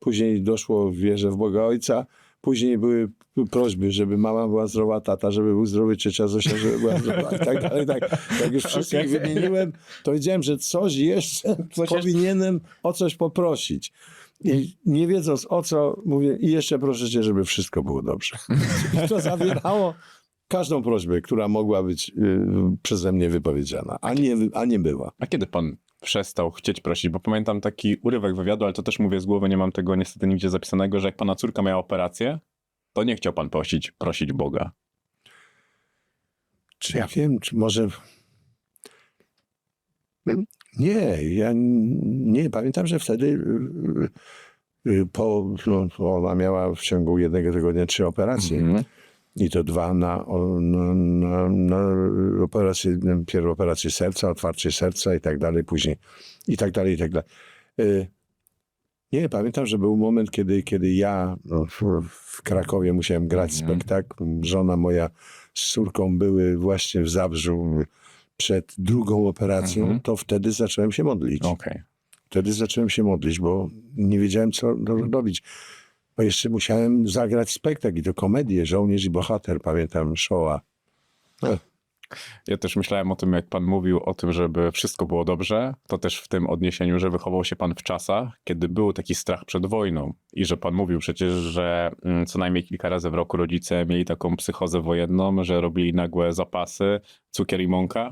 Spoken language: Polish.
później doszło wierze w Boga Ojca, później były prośby, żeby mama była zdrowa, tata, żeby był zdrowy, ciocia Zosia, żeby była zdrowa i tak dalej. Tak, jak już wszystkich Okej. wymieniłem, to wiedziałem, że coś jeszcze Coś jeszcze- powinienem o coś poprosić. I nie wiedząc o co, mówię, i jeszcze proszę cię, żeby wszystko było dobrze. I to zawierało każdą prośbę, która mogła być y, przeze mnie wypowiedziana, a nie, a nie była. A kiedy pan przestał chcieć prosić? Bo pamiętam taki urywek wywiadu, ale to też mówię z głowy, nie mam tego niestety nigdzie zapisanego, że jak pana córka miała operację, to nie chciał pan prosić, prosić Boga. Czy ja wiem, czy może. Nie, ja nie. Pamiętam, że wtedy y, y, po, no, ona miała w ciągu jednego tygodnia trzy operacje. Mhm. I to dwa na, na, na, na operację, pierw operację serca, otwarcie serca i tak dalej, później i tak dalej, i tak dalej. Y, Nie, pamiętam, że był moment, kiedy, kiedy ja no, w- Krakowie musiałem grać Mhm. spektakl. Żona moja z córką były właśnie w Zabrzu przed drugą operacją, Mhm. to wtedy zacząłem się modlić. Okej. Wtedy zacząłem się modlić, bo nie wiedziałem, co ro- robić. Bo jeszcze musiałem zagrać spektakl i to komedię, Żołnierz i bohater, pamiętam, Shoah. Ja też myślałem o tym, jak pan mówił o tym, żeby wszystko było dobrze, to też w tym odniesieniu, że wychował się pan w czasach, kiedy był taki strach przed wojną i że pan mówił przecież, że mm, co najmniej kilka razy w roku rodzice mieli taką psychozę wojenną, że robili nagłe zapasy, cukier i mąka.